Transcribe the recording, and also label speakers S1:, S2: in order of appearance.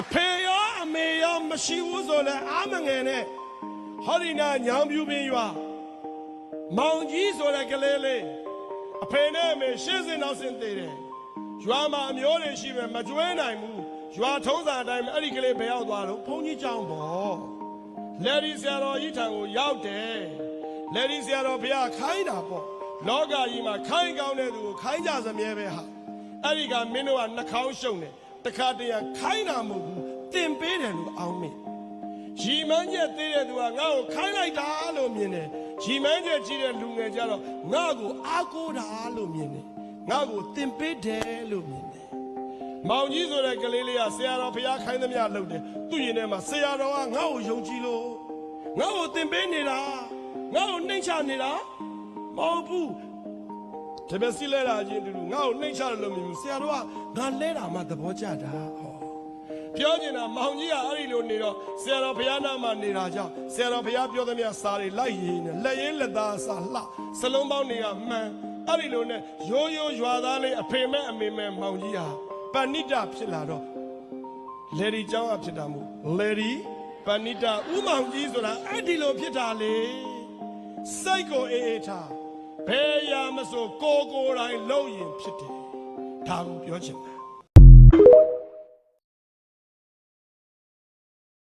S1: အဖေရောအမေရောမရှိဘူးဆိုလဲအာမငယ်နဲ့ဟောဒီနာညောင်ပြူပင်ရွာမောင်ကြီးဆိုတဲ့ကလေးလေးအဖေနဲ့အမေရှင်းစင်နောက်စင်သေးတယ်ရွာမှာအမျိုးတွေရှိမယ်မကျွေးနိုင်ဘူးရွာထုံးစံအတိုင်းပဲအဲ့ဒီကလေးဘယ်ရောက်သွားတော့ဘုန်းကြီးကျောင်းပေါ့လေဒီဆရာတော်ကြီးထံကိုရောက်တယ်လေဒီဆရာတော်ဘုရားခိုင်းတာပေါ့လောကကြီးမှာခိုင်းကောင်းတဲ့သူကိုခိုင်းကြစမြဲပဲဟာအဲ့ဒီကမင်းတို့ကနှာခေါင်းရှုံတယ် တခါတရံခိုင်းတာမဟုတ်ဘူးတင်ပေးတယ်လို့အောင်းမိရီမန်းချက်သေးတဲ့သူကငါ့ကိုခိုင်းလိုက်တာလို့မြင်တယ်ရီမန်းချက်ကြီးတဲ့လူငယ်ကြတော့ငါ့ကိုအားကိုးတာလို့မြင်တယ်ငါ့ကိုသင်ပေးတယ်လို့မြင်တယ်မောင်ကြီးဆိုတဲ့ကလေးလေးကဆရာတော်ဘုရားခိုင်းသမျှလုပ်တယ်သူ့ရင်ထဲမှာဆရာတော်ကငါ့ကိုယုံကြည်လို့ငါ့ကိုသင်ပေးနေတာငါ့ကိုနှိမ့်ချနေတာမဟုတ်ဘူး တပည့်စီလဲတာချင်းတူတူငါ့ကိုနှိမ့်ချတယ်လို့မြင်ဘူးဆရာတော်ကငါလဲတာမှသဘောကျတာဟောပြောနေတာမောင်ကြီးကအဲ့ဒီလိုနေတော့ဆရာတော်ဘုရားနာမှာနေတာကြောင့်ဆရာတော်ဘုရားပြောသမျှစာတွေလိုက်ရင်းနဲ့လက်ရင်းလက်သားစာလှစလုံးပေါင်းတွေကမှန်အဲ့ဒီလိုနဲ့ရိုးရိုးရွာသားလေးအဖေမဲ့အမေမဲ့မောင်ကြီးဟာပဏိတဖြစ်လာတော့လေဒီကျောင်းကဖြစ်တာမို့လေဒီပဏိတဥမောင်ကြီးဆိုတာအဲ့ဒီလိုဖြစ်တာလေစိတ်ကိုအေးအေးထား ဘယ်ရာမဆိုကိုကိုယ်တိုင်လုပ်ရင်ဖြစ်တယ်ဒါကိုပြောချင်တာ